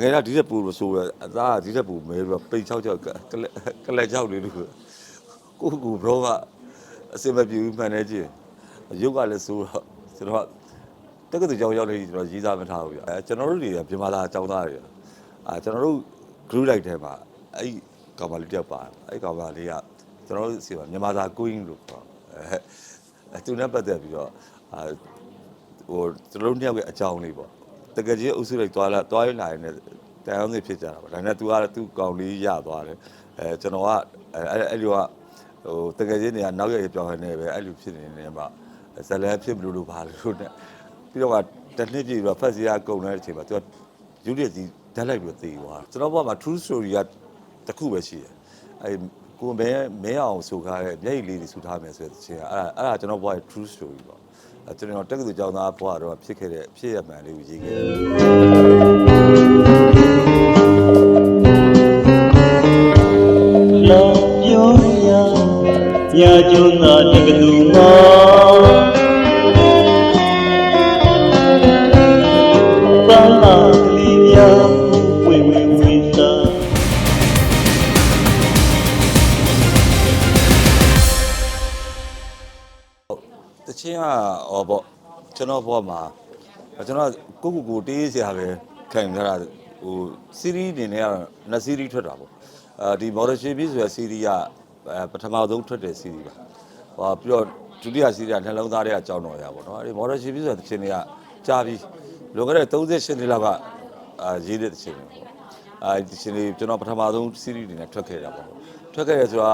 ငယ်ကဒီတက်ပူလို့ဆိုရအသားကဒီတက်ပူမဲပြီးတော့ပိတ်ချောက်ချောက်ကကလက်ကလက်ချောက်လေးလို့ကိုကူဘရောကအစင်မပြေဘူးမှန်တယ်ကြည့်ရုပ်ကလည်းဆိုတော့ကျွန်တော်ကတက္ကသိုလ်ကျောင်းရောက်နေကျွန်တော်ရေးစားမထားဘူးဗျအဲကျွန်တော်တို့တွေကမြန်မာသားကျောင်းသားတွေအာကျွန်တော်တို့ group လိုက်ထဲမှာအဲ့ကောင်မလေးတယောက်ပါအဲ့ကောင်မလေးကကျွန်တော်တို့စီမှာမြန်မာသားကိုင်းလို့ခေါ်အဲသူနဲ့ပတ်သက်ပြီးတော့အာဟိုကျွန်တော်တို့နှစ်ယောက်ရဲ့အကြောင်းလေးပေါ့ တကယ်ကြီးအုပ်စုလိုက်သွားလာသွားရလာရင်လည်းတန်အောင်နေဖြစ်ကြတာပေါ့ဒါနဲ့ तू ကသူ့ကောင်လေးရသွားတယ်အဲကျွန်တော်ကအဲအဲ့အဲ့လိုကဟိုတကယ်ကြီးနေကနောက်ရရပြောင်းနေပဲအဲ့လိုဖြစ်နေနေမှာဇလန်ဖြစ်မလို့လို့ပါလို့နဲ့ပြီးတော့ကတစ်နှစ်ပြည့်ပြီးတော့ဖက်စီယာကုန်တဲ့အချိန်မှာ तू ကယူရည်ကြီးဓာတ်လိုက်ပြီးသိသွားကျွန်တော်ဘက်မှာ true story ကတစ်ခုပဲရှိတယ်အဲကိုမဲမဲအောင်ဆိုထားတဲ့မျက်ရည်လေးတွေဆူထားမယ်ဆိုတဲ့ချင်းအဲ့ဒါအဲ့ဒါကျွန်တော်ဘက်ရဲ့ true story ပေါ့အဲ ကျွန်တော်တက္ကသိုလ်ကျောင်းသားဘွားတော့ဖြစ်ခဲ့တဲ့ဖြစ်ရမှန်လေးကိုရေးခဲ့တယ်လောင်ပြောရညာကျွန်းသာတကလူမှာ ချင်းကဟောပေါ့ကျွန်တော်ဘွားမှာကျွန်တော်ကိုကိုကိုတေးစရာပဲခံကြတာဟိုစီးရီးအနေနဲ့ကတော့နှစ်စီးရီးထွက်တာပေါ့အဲဒီ model shape ဆိုတဲ့စီးရီးကအဲပထမဆုံးထွက်တဲ့စီးရီးပါဟောပြီးတော့ဒုတိယစီးရီးကနှလုံးသားတွေကကြောင်းတော်ရပါတော့အဲဒီ model shape ဆိုတဲ့တချင်းတွေကကြာပြီလွန်ခဲ့တဲ့38နှစ်လောက်ကအာရေးတဲ့တချင်းတွေပေါ့အဲဒီတချင်းတွေကျွန်တော်ပထမဆုံးစီးရီးတွေနဲ့ထွက်ခဲ့တာပေါ့ထွက်ခဲ့ရဆိုတော့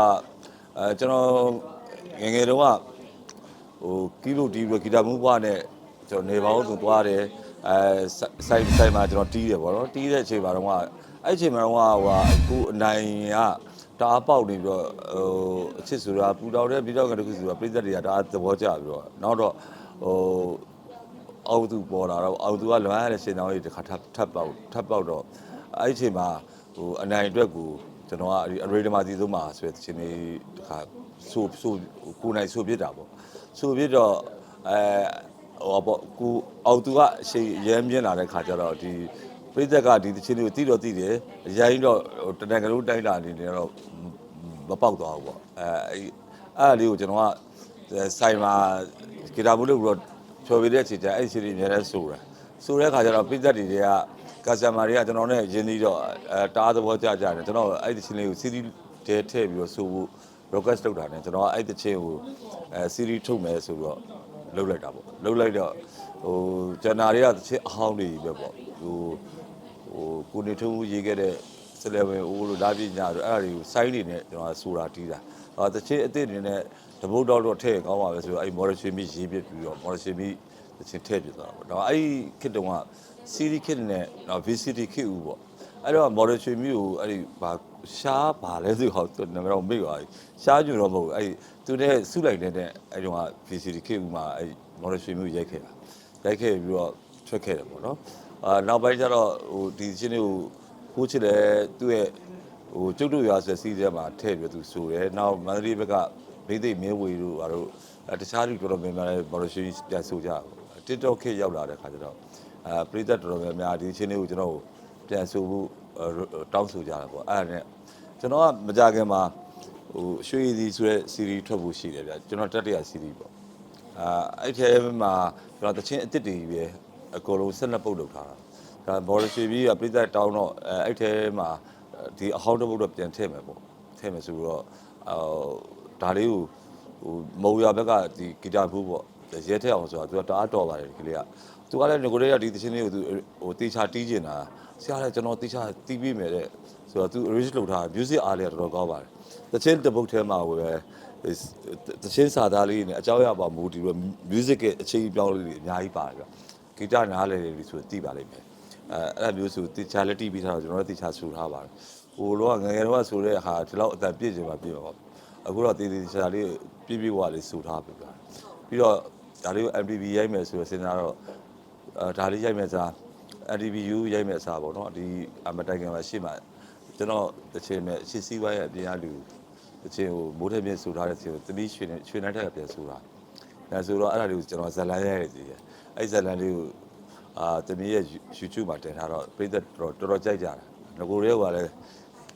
အဲကျွန်တော်ငယ်ငယ်တုန်းက ဟိုကီလိုတီးပြီးဂီတာမူးဘွားနဲ့ကျွန်တော်နေပေါင်းသူသွားတယ်အဲဆိုင်ဆိုင်မှာကျွန်တော်တီးတယ်ဗောနော်တီးတဲ့အချိန်မှာတော့ကအဲ့အချိန်မှာတော့ဟိုဟာကိုအနိုင်ကတအားပေါက်နေပြီးတော့ဟိုအချစ်ဆိုတာပူတော်တဲ့ပြီးတော့ကတခုဆိုတာပြိသက်တွေကတအားသဘောကျပြီးတော့နောက်တော့ဟိုအောက်သူပေါ်လာတော့အောက်သူကလွမ်းရတဲ့ရှင်တော်ကြီးတစ်ခါထပ်ထပ်ပေါက်ထပ်ပေါက်တော့အဲ့အချိန်မှာဟိုအနိုင်အတွက်ကိုကျွန်တော်ကအရေဒမာတီသုံးမှာဆိုတဲ့ချင်းလေးတစ်ခါ ဆိုဆိုကိုနိုင်ဆိုပြစ်တာပေါ့ဆိုပြီးတော့အဲဟောပေါ့ကိုအောက်သူကအရှိန်ရမ်းမြင်လာတဲ့ခါကျတော့ဒီပြိသက်ကဒီတချင်းလေးကိုတီးတော့တီးတယ်အရင်တော့ဟိုတနင်္ဂနွေတိုင်းတာအနေနဲ့တော့မပေါက်သွားဘူးပေါ့အဲအဲ့အဲ့လေးကိုကျွန်တော်ကဆိုင်မှာဂီတာဘူးလို့ပြီးတော့ဖြော်ပြတဲ့အချိန်ကျအဲ့ဒီချင်းလေးအများနဲ့ဆိုတာဆိုတဲ့ခါကျတော့ပြိသက်တွေကကာစတမာတွေကကျွန်တော်နဲ့ရင်းနှီးတော့အဲတားသဘောကျကြတယ်ကျွန်တော်အဲ့ဒီချင်းလေးကိုစီးရီးတဲထည့်ပြီးတော့ဆိုဖို့ request လုပ်တာနဲ့ကျွန်တော်ကအဲ့ဒီချင်းကိုအဲ series ထုတ်မယ်ဆိုတော့လုပ်လိုက်တာပေါ့လုပ်လိုက်တော့ဟိုဂျန်နာတွေကတစ်ချင်းအဟောင်းတွေပဲပေါ့ဟိုဟိုကိုနေထုံးရေးခဲ့တဲ့ဆယ်လဝင်အိုးလို့လာပြညာတို့အဲ့ဒါတွေကိုစိုင်းနေနဲ့ကျွန်တော်ဆိုတာတီးတာဟောတစ်ချင်းအစ်စ်အနေနဲ့တပုတ်တော့တော့ထည့်ကောင်းပါပဲဆိုတော့အဲ့ model shimmy ရေးပြပြီးတော့ model shimmy တစ်ချင်းထည့်ပြသွားတာပေါ့တော့အဲ့ဒီခစ်တုံးက series ခစ်နဲ့တော့ VCD ခစ်ဦးပေါ့အဲ့တော့ model ချွေမျိုးကိုအဲ့ဒီဘာ ရှားပါလဲဆိုတော့သူနာမည်တော့မေ့ပါဘူးရှားညွန်တော့မဟုတ်ဘူးအဲ့ဒီသူနဲ့စုလိုက်နေတဲ့အဲ့တော့ VCD ခေတ်ဦးမှာအဲ့ model ချွေမျိုးရိုက်ခဲ့တာရိုက်ခဲ့ပြီးတော့ထွက်ခဲ့တယ်ပေါ့နော်အာနောက်ပိုင်းကျတော့ဟိုဒီချင်းလေးကိုကိုချစ်တယ်သူ့ရဲ့ဟိုကျုပ်တို့ရွာဆိုတဲ့စီးထဲမှာထည့်ပြီးသူဆိုတယ်နောက်မန္တလေးဘက်ကဘိသိက်မဲဝေတို့အားတို့တခြားလူတော်တော်များများလည်း model ချွေပြန်ဆိုကြတာပေါ့ TikTok ခေတ်ရောက်လာတဲ့ခါကျတော့အာပရိသတ်တော်တော်များများဒီချင်းလေးကိုကျွန်တော်ပြန်ဆိုဖို့ တောင်းဆိုကြတာပေါ့အဲ့ဒါနဲ့ကျွန်တော်ကမကြခင်မှာဟိုရွှေရည်စီဆိုတဲ့ series ထွက်ဖို့ရှိတယ်ဗျကျွန်တော်တက်တရ series ပေါ့အာအဲ့ထဲမှာကျွန်တော်တချင်းအစ်စ်တွေပဲအကုန်လုံး12ပုတ်လုပ်ထားတာဒါဘော်ရရှိပြီးကပြည်သက်တောင်းတော့အဲ့ထဲမှာဒီအဟောင်းတစ်ပုတ်တော့ပြန်ထည့်မယ်ပေါ့ထည့်မယ်ဆိုတော့အော်ဒါလေးကိုဟိုမုံရဘက်ကဒီဂီတာဘူးပေါ့ရဲထက်အောင်ဆိုတာသူကတအားတော်ပါတယ်ဒီကလေးကသူကလည်းငကိုလေးကဒီတချင်းလေးကိုသူဟိုတေချာတီးကျင်တာ ဆရာလည်းကျွန်တော်တေချာတီးပြီးမယ်တဲ့ဆိုတော့သူ arrange လုပ်ထား music အားလေးကတော်တော်ကောင်းပါတယ်တချင်းတစ်ပုတ်ထဲမှာပဲတချင်းစာသားလေးနဲ့အကြောင်းရပါမူဒီလို music ရဲ့အခြေအပြောင်းလေးတွေအများကြီးပါတယ်ဗျဂီတနားလေလေးဆိုသိပါလိမ့်မယ်အဲအဲ့လိုမျိုးဆိုတေချာလက်တီးပြီးထားတော့ကျွန်တော်တို့တေချာဆိုထားပါတယ်ဟိုတော့ငယ်ငယ်တော့ဆိုတဲ့ဟာဒီလောက်အတန်ပြည့်ချင်ပါပြည့်ပါပါအခုတော့တေးသေးချာလေးပြည့်ပြည့်ဝလေးဆိုထားပြီဗျပြီးတော့ဒါလေးကို MTV ရိုက်မယ်ဆိုတော့စဉ်းစားတော့အဲဒါလေးရိုက်မယ်စား NTVU ရိုက်မယ်စားပေါ့နော်ဒီအမတိုင်ကမှာရှေ့မှာကျွန်တော်တစ်ချိန်မဲ့ရှေ့စည်းဝိုင်းရဲ့အပြင်အလူတစ်ချိန်ဟိုမိုးထက်မြင့်ဆိုထားတဲ့ချိန်ကိုတတိရွှေနဲ့ရွှေနှိုင်းထက်ကပြန်ဆိုတာဒါဆိုတော့အဲ့ဒါလေးကိုကျွန်တော်ဇလန်ရိုက်ရည်ကြီးအဲ့ဇလန်လေးကိုဟအာတမီးရဲ့ YouTube မှာတင်ထားတော့ပြည်သက်တော်တော်တော်ကြိုက်ကြတာငကိုရဲကလည်း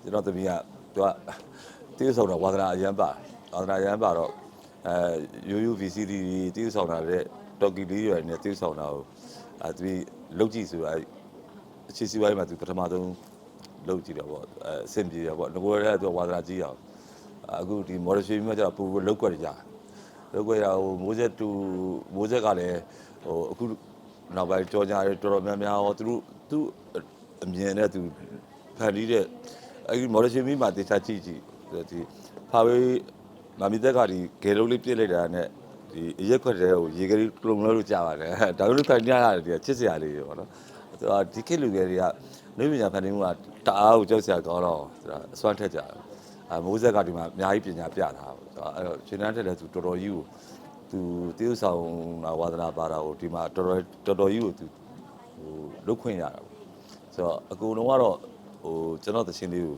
ကျွန်တော်တမီးကသူကတိကျဆောင်တော့ဝါသနာအရန်ပါဝါသနာအရန်ပါတော့အဲ UUVCD တိကျဆောင်တာတဲ့တော်ကီလေးရွယ်နဲ့တိကျဆောင်တာကို အဲတမီးလုတ်ကြည့်ဆိုအဲအခြေစီပိုင်းမှာသူပထမဆုံးလုတ်ကြည့်တော့ပေါ့အဲအဆင်ပြေတယ်ပေါ့ငကိုရဲကသူကဝါသနာကြီးအောင်အခုဒီ model shape မှာကျတော့ပူပူလုတ်ကွက်ကြတယ်လောက်ကြရဟိုမိုးဆက်တူမိုးဆက်ကလည်းဟိုအခုနောက်ပိုင်းကြောကြတယ်တော်တော်များများဟောသူတို့သူအမြင်နဲ့သူဖန်တီးတဲ့အဲဒီ model ရှင်မီမှာတေချာကြည့်ကြည့်ဒီဖာဝေးမမီတက်ကဒီဂေလုံးလေးပြစ်လိုက်တာနဲ့ ဒီအရက်ခွက်တဲ့ဟိုရေကလေးကလုံးလုံးလို့ကြာပါတယ်ဒါလိုဖန်တီးရတာဒီချစ်စရာလေးတွေပေါ့နော်သူကဒီခေတ်လူငယ်တွေကလူပညာဖန်တီးမှုကတအားကိုကြောက်စရာကောင်းတော့သူကအစွမ်းထက်ကြတယ်အမိုးဆက်ကဒီမှာအများကြီးပညာပြတာပေါ့အဲ့တော့ရှင်နန်းတက်တဲ့သူတော်တော်ကြီးကိုသူတေးဥဆောင်ဝါသနာပါတာကိုဒီမှာတော်တော်တော်တော်ကြီးကိုသူဟိုလုတ်ခွင့်ရတာပေါ့ဆိုတော့အကူလုံးကတော့ဟိုကျွန်တော်သရှင်လေးကို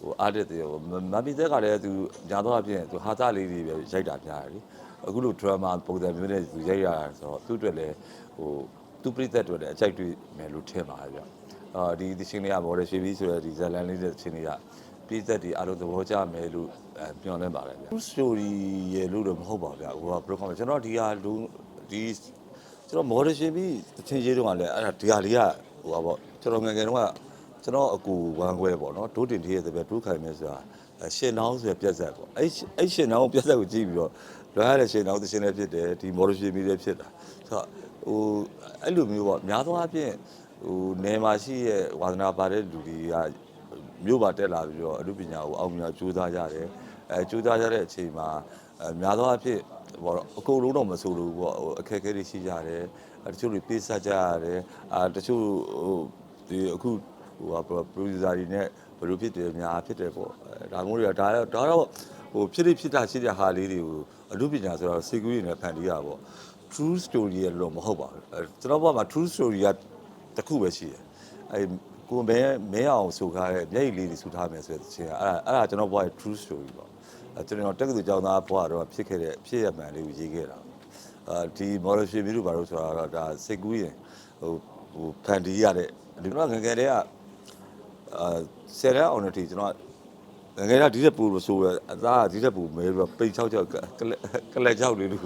ဟိုအားတက်တယ်ဟိုမမီသက်ကလည်းသူညာတော့အပြင်သူဟာသလေးတွေပဲရိုက်တာများတယ်လေ အခုလို drama ပုံစံမျိုးနဲ့သူရိုက်ရတာဆိုတော့သူ့အတွက်လည်းဟိုသူပြိသက်အတွက်လည်းအကြိုက်တွေ့မယ်လို့ထင်ပါတယ်ဗျအာဒီသရှင်လေးက model ရှိပြီဆိုတော့ဒီဇလန်လေးတဲ့သရှင်လေးကပြည်သက်တွေအားလုံးသဘောကျမယ်လို့အဲပြောနေပါတယ်ဗျာ True story ရဲ့လို့တော့မဟုတ်ပါဘူးဗျာဟိုကဘယ်လိုခေါ်မလဲကျွန်တော်ဒီဟာလူဒီကျွန်တော် model ရှင်ပြီးတချင်းရေးတော့ကလည်းအဲ့ဒါဒီဟာလေးကဟိုပါပေါ့ကျွန်တော်ငယ်ငယ်တုန်းကကျွန်တော်အကူဝမ်းခွဲပေါ့နော်ဒိုးတင်သေးရဲ့တပည့်ဒိုးခိုင်မဲဆိုတာအဲရှင်နောင်းဆိုရပြက်ဆက်ပေါ့အဲ့အဲ့ရှင်နောင်းပြက်ဆက်ကိုကြည့်ပြီးတော့ လွယ်ရတဲ့ရှင်နောင်းတချင်းလည်းဖြစ်တယ်ဒီ model ရှင်ပြီးလည်းဖြစ်တာဆိုတော့ဟိုအဲ့လိုမျိုးပေါ့များသောအားဖြင့်ဟိုနယ်မှာရှိရဲ့ဝါသနာပါတဲ့လူတွေကမြို့ပါတက်လာပြီးတော့အမှုပညာကိုအောင်မြင်ကြိုးစားကြတယ်အဲကြိုးစားကြတဲ့အချိန်မှာအဲများသောအားဖြင့်ဘောတော့အကုန်လုံးတော့မဆိုလို့ပေါ့ဟိုအခက်အခဲတွေရှိကြတယ်အဲတချို့တွေပေးဆက်ကြရတယ်အာတချို့ဟိုဒီအခုဟိုဟာ producer တွေနဲ့ဘယ်လိုဖြစ်တယ်များဖြစ်တယ်ပေါ့အဲဒါမျိုးတွေကဒါတော့ဒါတော့ဟိုဖြစ်ဖြစ်တာရှိတဲ့ဟာလေးတွေကို အမှုပညာဆိုတော့စေကူးရည်နဲ့ဖန်တီးရပေါ့ true story ရလို့မဟုတ်ပါဘူးအဲကျွန်တော်ဘက်မှာ true story ကတစ်ခုပဲရှိတယ်အဲကိုမဲမဲအောင်ဆိုထားတဲ့မျက်ရည်လေးတွေဆူထားမယ်ဆိုတဲ့ချင်းကအဲ့ဒါအဲ့ဒါကျွန်တော်ဘွားရဲ့ true story ပေါ့အဲကျွန်တော်တက္ကသိုလ်ကျောင်းသားဘွားတော့ဖြစ်ခဲ့တဲ့ဖြစ်ရမှန်လေးကိုရေးခဲ့တာအာဒီ model ရှင်မျိုးတို့ဘာလို့ဆိုတာတော့ဒါစိတ်ကူးရင်ဟိုဟိုဖန်တီးရတဲ့ဒီတော့ငယ်ငယ်တည်းကအာဆယ်ရက်အောင်တဲ့ဒီကျွန်တော် ငယ်ငယ်ကဒီတက်ပူလို့ဆိုရအသားကဒီတက်ပူမဲပြီးတော့ပိတ်ချောက်ချောက်ကလကလက်ချောက်လေးလို့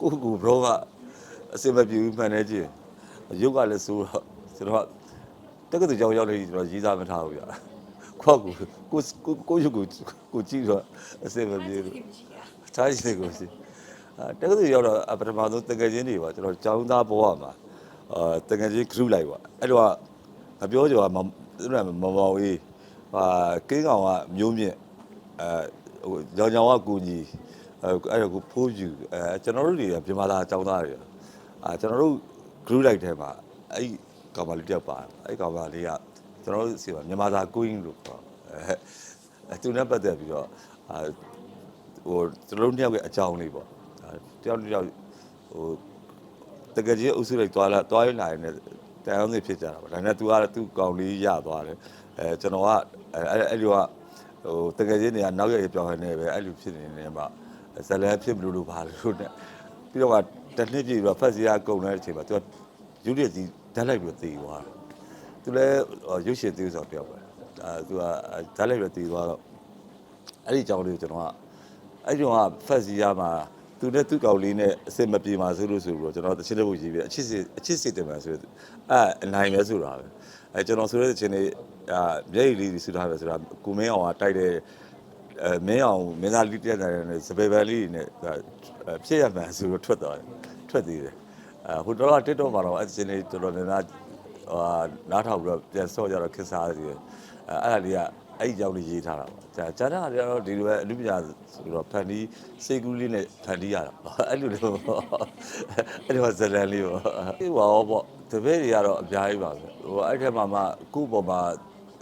ကိုကူ bro ကအစင်မပြေဘူးမှန်နေကြည့်ရုပ်ကလည်းဆိုတော့ကျွန်တော်တက္ကသိုလ်ကျောင်းရောက်နေကျွန်တော်ရေးစားမထားဘူးဗျာခွက်ကူကိုကိုကိုရုပ်ကိုကိုကြည့်တော့အစင်မပြေဘူးထားရှိတယ်ကိုစီအဲတက္ကသိုလ်ရောက်တော့ပထမဆုံးတကယ်ချင်းတွေပါကျွန်တော်ကျောင်းသားဘဝမှာအာတကယ်ချင်း group လိုက်ပါအဲ့တော့မပြောကြပါမသူကမမောင်အေး ဟာကင်းကောင်ကမျိုးမြင့်အဲဟိုကြောင်ကြောင်ကကူညီအဲအဲ့တော့ကိုဖိုးယူအဲကျွန်တော်တို့တွေကမြန်မာသားကျောင်းသားတွေအာကျွန်တော်တို့ group လိုက်ထဲမှာအဲ့ကောင်မလေးတယောက်ပါအဲ့ကောင်မလေးကကျွန်တော်တို့စီမှာမြန်မာသားကိုင်းလို့ပေါ့အဲသူနဲ့ပတ်သက်ပြီးတော့အာဟိုကျွန်တော်တို့နှစ်ယောက်ရဲ့အကြောင်းလေးပေါ့တယောက်တစ်ယောက်ဟိုတကယ်ကြီးအုပ်စုလိုက်သွားလာသွားရလာရင်လည်း တန်အောင်နေဖြစ်ကြတာပေါ့ဒါနဲ့ तू ကသူ့ကောင်လေးရသွားတယ်အဲကျွန်တော်ကအဲအဲ့လိုကဟိုတကယ်ကြီးနေကနောက်ရရပြောင်းနေပဲအဲ့လိုဖြစ်နေနေမှာဇလန်ဖြစ်မလို့လို့ပါလို့နဲ့ပြီးတော့ကတစ်နှစ်ပြည့်ပြီးတော့ဖက်စီယာကုန်တဲ့အချိန်မှာ तू ကရုပ်ရည်ကြီးဓာတ်လိုက်ပြီးတည်သွားတယ် तू လည်းရုပ်ရှင်သေးဆိုတော့တယောက်ပဲအဲ तू ကဓာတ်လိုက်ပြီးတည်သွားတော့အဲ့ဒီအကြောင်းလေးကိုကျွန်တော်ကအဲ့ဒီတော့ဖက်စီယာမှာ သူနဲ့သူ့ကောင်လေးနဲ့အစစ်မပြေပါဆိုလို့ဆိုပြီးတော့ကျွန်တော်တချင်းတစ်ပုတ်ရေးပြီးအချစ်စစ်အချစ်စစ်တင်ပါဆိုတော့အဲအနိုင်ပဲဆိုတာပဲအဲကျွန်တော်ဆိုတဲ့တချင်းလေးအာမျက်ရည်လေးဆူထားပဲဆိုတာကိုမင်းအောင်ကတိုက်တဲ့အဲမင်းအောင်မင်းသားလေးတက်တယ်နဲ့စပယ်ပယ်လေးနဲ့ဖြစ်ရမှန်ဆိုတော့ထွက်သွားတယ်ထွက်သေးတယ်အဲဟိုတော့တစ်တော့မှာတော့အဲတချင်းလေးတော်တော်များများဟာနားထောင်ပြီးတော့ပြန်ဆော့ကြတော့ခက်စားသေးတယ်အဲအဲ့ဒါလေးက အဲ့ဒီကြောင့်လေးရေးထားတာပေါ့။ဂျာဂျာတာတွေကတော့ဒီလိုပဲအလူပညာဆိုတော့ဖန်တီးစေကူးလေးနဲ့ဖန်တီးရတာပေါ့။အဲ့လိုလိုအဲ့လိုဇလန်လေးပေါ့။ဒီပါဘောပေါ့တပည့်တွေကတော့အများကြီးပါပဲ။ဟိုအဲ့ထက်မှမှကုပေါ်မှာ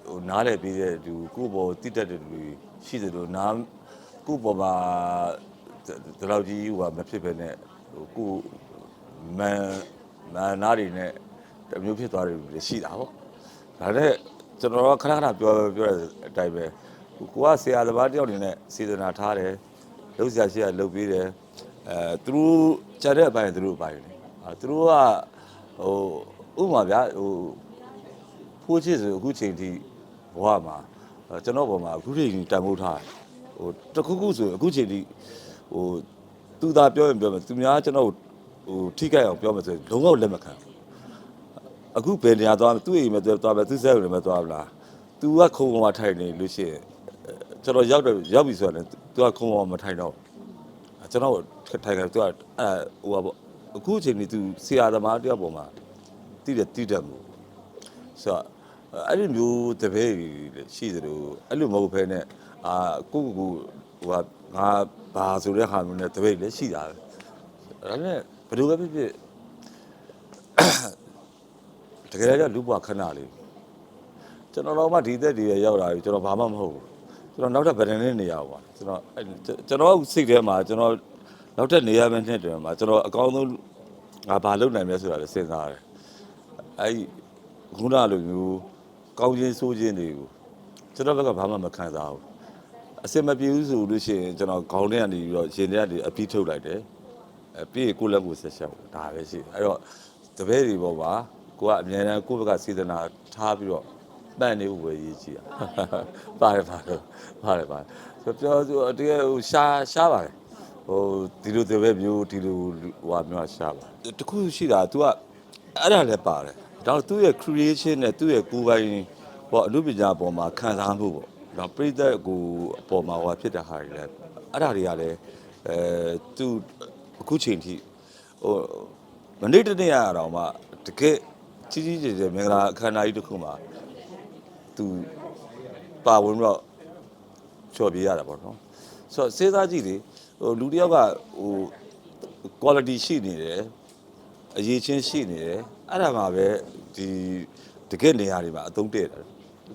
ဟိုနားလည်ပြီးတဲ့လူကုပေါ်တိတက်တဲ့လူတွေရှိတယ်လို့နားကုပေါ်မှာဒီလောက်ကြီးဟိုမဖြစ်ပဲနဲ့ဟိုကုမန်မန်နားတွေနဲ့တမျိုးဖြစ်သွားတယ်လူတွေရှိတာပေါ့။ဒါနဲ့ ကျွန်တော်ကခဏခဏပြောပြောတဲ့အတိုင်းပဲကိုကဆရာသမားတယောက်နေနဲ့စေတနာထားတယ်လှုပ်ရှားရှိရလှုပ်ပေးတယ်အဲသူတို့ကြတဲ့အပိုင်းသူတို့အပိုင်းလေအဲသူတို့ကဟဟိုဥပမာဗျာဟိုဖိုးချစ်ဆိုအခုချိန်ထိဘဝမှာအဲကျွန်တော်ဘောမှာအခုချိန်ထိတန်ဖိုးထားတယ်ဟိုတစ်ခုခုဆိုအခုချိန်ထိဟိုသူသာပြောရင်ပြောမယ်သူများကျွန်တော်ဟိုထိခိုက်အောင်ပြောမယ်ဆိုရင်လုံးဝလက်မခံဘူး အခုဘယ်နေရာသွားသူ့အိမ်မှာသွားပဲသူ့ဆက်အိမ်မှာသွားဗလားသူကခုံပေါ်မှာထိုင်နေလို့ရှိရင်ကျွန်တော်ရောက်တယ်ရောက်ပြီဆိုရင်သူကခုံပေါ်မှာမထိုင်တော့ကျွန်တော်ထိုင်တယ်သူကအဲဟိုပါပေါ့အခုအချိန်ကြီးသူဆရာသမားတယောက်ပေါ်မှာတိတယ်တိတယ်မှုဆိုတော့အဲ့ဒီမျိုးတပည့်ရှိသလိုအဲ့လိုမဟုတ်ဘဲနဲ့အာကိုကိုကိုဟိုကငါဘာဆိုတဲ့ဟာမျိုးနဲ့တပည့်လည်းရှိတာပဲဒါနဲ့ဘယ်လိုပဲဖြစ်ဖြစ် တကယ်တော့လူ့ဘဝခဏလေးကျွန်တော်တော့မှဒီသက်တည်းရရောက်လာပြီကျွန်တော်ဘာမှမဟုတ်ဘူးကျွန်တော်နောက်ထပ်ဗဒန်နဲ့နေရပါကျွန်တော်အဲ့ကျွန်တော်စိတ်ထဲမှာကျွန်တော်နောက်ထပ်နေရမယ့်နှစ်တည်းမှာကျွန်တော်အကောင်းဆုံးငါဘာလုပ်နိုင်မလဲဆိုတာလည်းစဉ်းစားတယ်အဲ့ဒီခုနလိုမျိုးကောင်းခြင်းဆိုးခြင်းတွေကိုကျွန်တော်ဘက်ကဘာမှမခံစားဘူးအစင်မပြေဘူးဆိုလို့ရှိရင်ကျွန်တော်ခေါင်းထဲကနေပြီးတော့ရင်ထဲကနေအပြီးထုတ်လိုက်တယ်အပြီးကိုယ့်လက်ကိုဆက်ရှောက်ဒါပဲရှိတယ်အဲ့တော့တပည့်တွေပေါ်မှာ ကိုကအမြဲတမ်းကိုယ့်ဘက်ကစေတနာထားပြီးတော့တန်နေဖို့ပဲရေးကြည့်ရပါတယ်ပါတယ်ပါတယ်ပါတယ်ဆိုပြောဆိုတကယ်ဟိုရှားရှားပါတယ်ဟိုဒီလိုတွေပဲမျိုးဒီလိုဟိုဟာမျိုးရှားပါတယ်တခုရှိတာ तू ကအဲ့ဒါလည်းပါတယ်ဒါတော့သူ့ရဲ့ creation နဲ့သူ့ရဲ့ကိုယ်ပိုင်ဟိုအမှုပညာပေါ်မှာခံစားမှုပေါ့ဒါပြိတ္တကိုအပေါ်မှာဟိုဖြစ်တဲ့ဟာတွေလည်းအဲ့ဒါတွေကလည်းအဲသူအခုချိန်ထိဟိုမနေ့တနေ့ရအောင်မှတကယ် ကြီးကြီးကျယ်ကျယ်မင်္ဂလာအခမ်းအနားကြီးတစ်ခုမှာသူပါဝင်တော့ချော်ပြရတာပေါ့နော်ဆိုတော့စေးသားကြည့်လေဟိုလူတစ်ယောက်ကဟို quality ရှိနေတယ်အရေးချင်းရှိနေတယ်အဲ့ဒါမှပဲဒီတကယ်နေရာတွေမှာအသုံးတည့်တယ်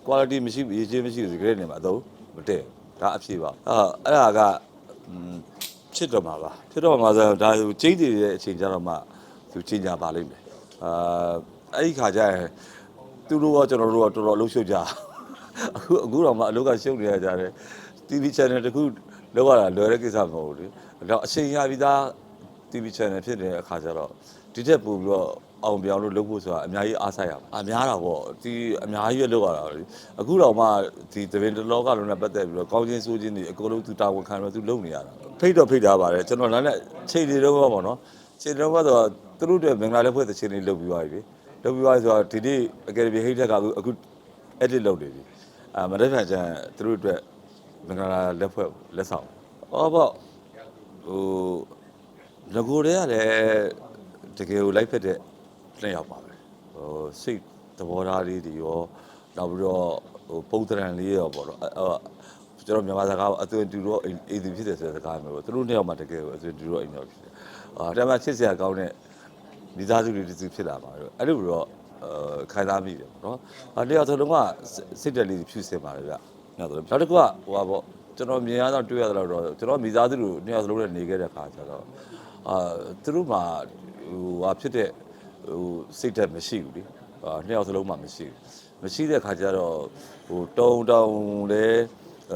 quality မရှိဘူးအရေးချင်းမရှိဘူးတကယ်နေရာမှာအသုံးမတည့်ဘူးဒါအဖြစ်ပါအာအဲ့ဒါကอืมဖြစ်တော့မှာပါဖြစ်တော့မှာဆိုတော့ဒါကျိတ်တည်တဲ့အချိန်ကျတော့မှသူချိန်ကြပါလိမ့်မယ်အာ အဲ့ဒီခါကျရင်သူတို့ကကျွန်တော်တို့ကတော်တော်လှုပ်ရှုပ်ကြအခုအခုတော့မှအလုပ်ကရှုပ်နေရကြတယ် TV channel တခုလောက်ရတာလွယ်တဲ့ကိစ္စမဟုတ်ဘူးလေတော့အချိန်ရပြီးသား TV channel ဖြစ်နေတဲ့အခါကျတော့ဒီတက်ပို့ပြီးတော့အောင်ပြောင်းလို့လုပ်ဖို့ဆိုတာအများကြီးအားဆိုင်ရပါအများတာပေါ့ဒီအများကြီးပဲလုပ်ရတာလေအခုတော့မှဒီသဘင်တလောကလုံးနဲ့ပတ်သက်ပြီးတော့ကောင်းချင်းဆိုးချင်းတွေအကုန်လုံးသူတာဝန်ခံပြီးသူလုပ်နေရတာဖိတ်တော့ဖိတ်ထားပါတယ်ကျွန်တော်လည်းနဲ့ချိန်တွေတော့ပေါ့နော်ချိန်တွေတော့ဆိုတော့သူတို့တွေမင်္ဂလာလက်ဖွဲ့တဲ့ချိန်တွေလုပ်ပြီးသွားပြီလေ လုပ်ပြီးသွားဆိုတော့ဒီနေ့အကယ်ဒမီဟိတ်တက်ကအခု edit လုပ်နေပြီအာမရက်ဖန်ကျန်သူတို့အတွက်မင်္ဂလာလက်ဖွဲ့လက်ဆောင်ဟောပေါ့ဟိုငကိုတွေကလည်းတကယ်ကိုလိုက်ဖက်တဲ့နှစ်ယောက်ပါပဲဟိုစိတ်သဘောထားလေးတွေရောနောက်ပြီးတော့ဟိုပုံသဏ္ဍာန်လေးရောပေါ့နော်အဲ့အဲ့ကျွန်တော်မြန်မာစကားအသွင်တူတော့အိမ်သူဖြစ်တယ်ဆိုတဲ့စကားမျိုးပေါ့သူတို့နှစ်ယောက်မှတကယ်ကိုအသွင်တူတော့အိမ်ယောက်ဖြစ်တယ်အာတမန်ချစ်စရာကောင်းတဲ့ မိသားစုတွေတစုဖြစ်လာပါတော့အဲ့လိုတော့အဲခံစားမိတယ်ပေါ့နော်။အဲ့တရားသလုံးကစိတ်တက်လေးဖြူစင်ပါတယ်ဗျ။နောက်တော့နောက်တစ်ခုကဟိုပါပေါ့ကျွန်တော်မြင်ရတော့တွေ့ရတော့တော့ကျွန်တော်မိသားစုတွေနှစ်ယောက်စလုံးနဲ့နေခဲ့တဲ့ခါကျတော့အာသူတို့မှာဟိုဟာဖြစ်တဲ့ဟိုစိတ်တက်မရှိဘူးလေ။အာနှစ်ယောက်စလုံးမှမရှိဘူး။မရှိတဲ့ခါကျတော့ဟိုတုံတုံလဲ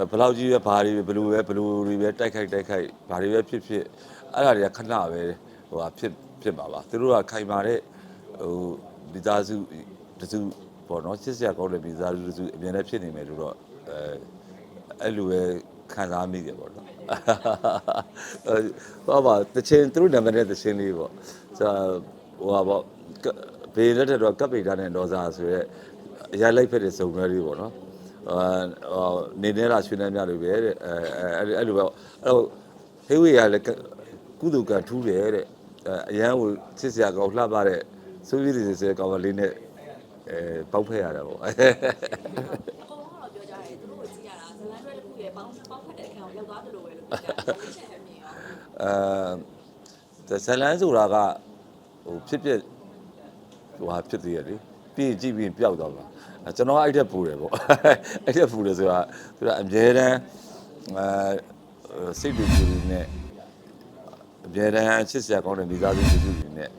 ဘယ်လောက်ကြီးပဲဘာတွေဘယ်လိုပဲဘယ်လိုတွေပဲတိုက်ခိုက်တိုက်ခိုက်ဘာတွေပဲဖြစ်ဖြစ်အဲ့ဒါတွေကခဏပဲဟိုဟာဖြစ် ဖြစ်ပါပါသူတို့ကခိုင်မာတဲ့ဟိုမိသားစုတစုပေါ့နော်ချစ်စရာကောင်းတဲ့မိသားစုတစုအမြဲတမ်းဖြစ်နေမယ်လို့တော့အဲအဲ့လိုပဲခံစားမိတယ်ပေါ့နော်အဲဟောပါတချင်းသူတို့နာမည်နဲ့တချင်းလေးပေါ့ဆိုဟိုဟာပေါ့ဘေးလက်ထက်တော့ကပ်ပိတာနဲ့ဒေါ်စာဆိုရဲအရာလိုက်ဖက်တဲ့စုံတွေလေးပေါ့နော်အာနေနေတာရွှေနှမ်းများလို့ပဲတဲ့အဲအဲအဲ့လိုပဲအဲ့တော့ဟေးဝေးရလည်းကုသကထူးတယ်တဲ့ အဲအရန်ကိုချစ်စရာကောင်းလှပတဲ့ဆိုးရည်တွေဆိုတဲ့ကောင်မလေးနဲ့အဲပေါက်ဖက်ရတာပေါ့အကုန်လုံးကတော့ပြောကြတယ်သူတို့ကိုကြည့်ရတာဇလန်တွေတစ်ခုရဲ့ပေါင်းပေါင်းဖက်တဲ့အခါကိုရောက်သွားတယ်လို့ပဲလို့ပြောကြတယ်ဝိချက်အမြင်ရောအဲဇလန်းဆိုတာကဟိုဖြစ်ဖြစ်ဟိုဟာဖြစ်သေးရလေပြီးကြည့်ပြီးပျောက်သွားပါအဲကျွန်တော်ကအဲ့ထက်ပူတယ်ပေါ့အဲ့ထက်ပူတယ်ဆိုတာသူကအမြဲတမ်းအဲစိတ်တူတူနဲ့အ မြဲတမ်းချစ်စရာကောင်းတဲ့မိသားစုတူတူနဲ့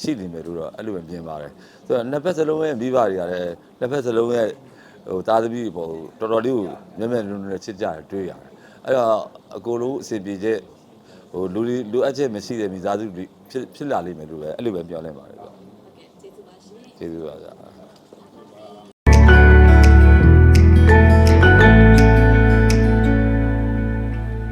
ရှိနေမယ်လို့တော့အဲ့လိုပဲမြင်ပါတယ်ဆိုတော့နှစ်ဖက်စလုံးရဲ့မိဘတွေကလည်းနှစ်ဖက်စလုံးရဲ့ဟိုသားသမီးပေါ့တော်တော်လေးကိုမျက်မျက်နှာနှာချစ်ကြတယ်တွေ့ရတယ်အဲ့တော့အကိုလုံးအစီအပြေချက်ဟိုလူတွေလူအပ်ချက်မရှိတဲ့မိသားစုတွေဖြစ်ဖြစ်လာလိမ့်မယ်လို့ပဲအဲ့လိုပဲပြောလဲပါတယ်ဗျဟုတ်ကဲ့ကျေးဇူးကျေးဇူးပါဗျာ